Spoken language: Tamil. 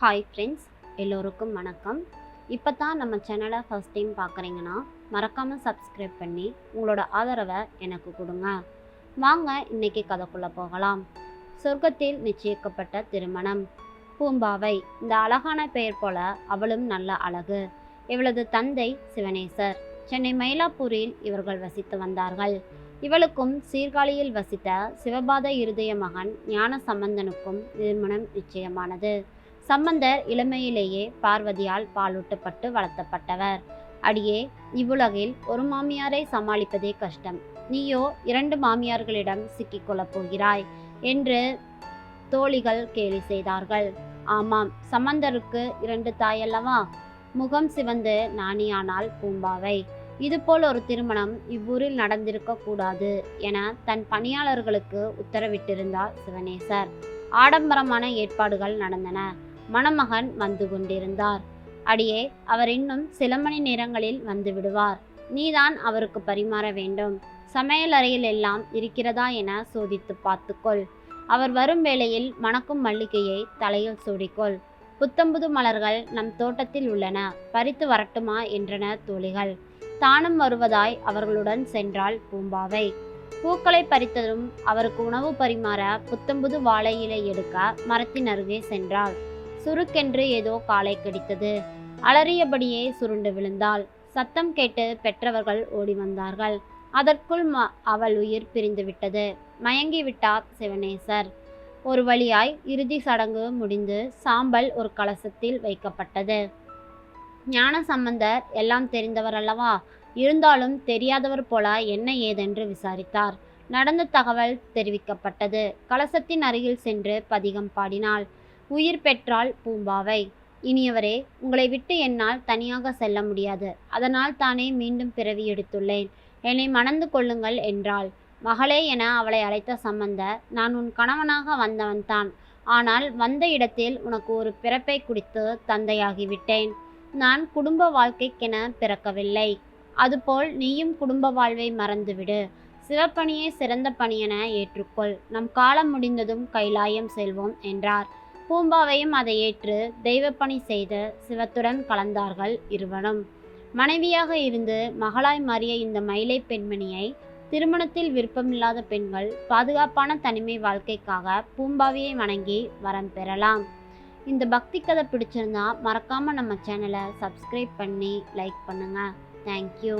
ஹாய் ஃப்ரெண்ட்ஸ் எல்லோருக்கும் வணக்கம். இப்போ தான் நம்ம சேனலை ஃபஸ்ட் டைம் பார்க்குறீங்கன்னா மறக்காமல் சப்ஸ்கிரைப் பண்ணி உங்களோட ஆதரவை எனக்கு கொடுங்க. வாங்க இன்னைக்கு கதைக்குள்ளே போகலாம். சொர்க்கத்தில் நிச்சயிக்கப்பட்ட திருமணம். பூம்பாவை இந்த அழகான பெயர் போல அவளும் நல்ல அழகு. இவளது தந்தை சிவனேசர். சென்னை மயிலாப்பூரில் இவர்கள் வசித்து வந்தார்கள். இவளுக்கும் சீர்காழியில் வசித்த சிவபாத இருதய மகன் ஞான சம்பந்தனுக்கும் திருமணம் நிச்சயமானது. சம்பந்தர் இளமையிலேயே பார்வதியால் பாலூட்டப்பட்டு வளர்த்தப்பட்டவர். அடியே இவ்வுலகில் ஒரு மாமியாரை சமாளிப்பதே கஷ்டம். நீயோ இரண்டு மாமியார்களிடம் சிக்கிக்கொள்ளப் போகிறாய் என்று தோழிகள் கேலி செய்தார்கள். ஆமாம் சம்பந்தருக்கு இரண்டு தாயல்லவா? முகம் சிவந்து நாணியானால் பூம்பாவை. இதுபோல் ஒரு திருமணம் இவ்வூரில் நடந்திருக்க கூடாது என தன் பணியாளர்களுக்கு உத்தரவிட்டிருந்தார் சிவனேசர். ஆடம்பரமான ஏற்பாடுகள் நடந்தன. மணமகன் வந்து கொண்டிருந்தார். அடியே அவர் இன்னும் சில மணி நேரங்களில் வந்து விடுவார். நீதான் அவருக்கு பரிமாற வேண்டும். சமையலறையில் எல்லாம் இருக்கிறதா என சோதித்து பார்த்துக்கொள். அவர் வரும் வேளையில் மணக்கும் மல்லிகையை தலையில் சூடிக்கொள். புத்தம்புது மலர்கள் நம் தோட்டத்தில் உள்ளன. பறித்து வரட்டுமா என்றன தோழிகள். தானும் வருவதாய் அவர்களுடன் சென்றாள் பூம்பாவை. பூக்களை பறித்ததும் அவருக்கு உணவு பரிமாற புத்தம்புது வாழை இலை எடுக்க மரத்தின் அருகே சென்றாள். சுருக்கென்று ஏதோ காலை கடித்தது. அலறியபடியே சுருண்டு விழுந்தாள். சத்தம் கேட்டு பெற்றவர்கள் ஓடி வந்தார்கள். அதற்குள் ம அவள் உயிர் பிரிந்து விட்டது. மயங்கி விட்டார் சிவனேசர். ஒரு வழியாய் இறுதி சடங்கு முடிந்து சாம்பல் ஒரு கலசத்தில் வைக்கப்பட்டது. ஞான சம்பந்தர் எல்லாம் தெரிந்தவர் அல்லவா? இருந்தாலும் தெரியாதவர் போல என்ன ஏதென்று விசாரித்தார். நடந்த தகவல் தெரிவிக்கப்பட்டது. கலசத்தின் அருகில் சென்று பதிகம் பாடினாள். உயிர் பெற்றாள் பூம்பாவை. இனியவரே உங்களை விட்டு என்னால் தனியாக செல்ல முடியாது. அதனால் தானே மீண்டும் பிறவி எடுத்துள்ளேன். என்னை மணந்து கொள்ளுங்கள் என்றாள். மகளே என அவளை அழைத்த சம்பந்த நான் உன் கணவனாக வந்தவன்தான் ஆனால் வந்த இடத்தில் உனக்கு ஒரு பிறப்பை குடித்து தந்தையாகிவிட்டேன். நான் குடும்ப வாழ்க்கைக்கென பிறக்கவில்லை. அதுபோல் நீயும் குடும்ப வாழ்வை மறந்துவிடு. சிவப்பணியே சிறந்த பணியென ஏற்றுக்கொள். நம் காலம் முடிந்ததும் கைலாயம் செல்வோம் என்றார். பூம்பாவையும் அதை ஏற்று தெய்வப்பணி செய்த சிவத்துடன் கலந்தார்கள் இருவரும். மனைவியாக இருந்து மகளாய் மாறிய இந்த மயிலை பெண்மணியை திருமணத்தில் விருப்பமில்லாத பெண்கள் பாதுகாப்பான தனிமை வாழ்க்கைக்காக பூம்பாவியை வணங்கி வரம் பெறலாம். இந்த பக்தி கதை பிடிச்சிருந்தா மறக்காமல் நம்ம சேனலை சப்ஸ்கிரைப் பண்ணி லைக் பண்ணுங்கள் தேங்க்யூ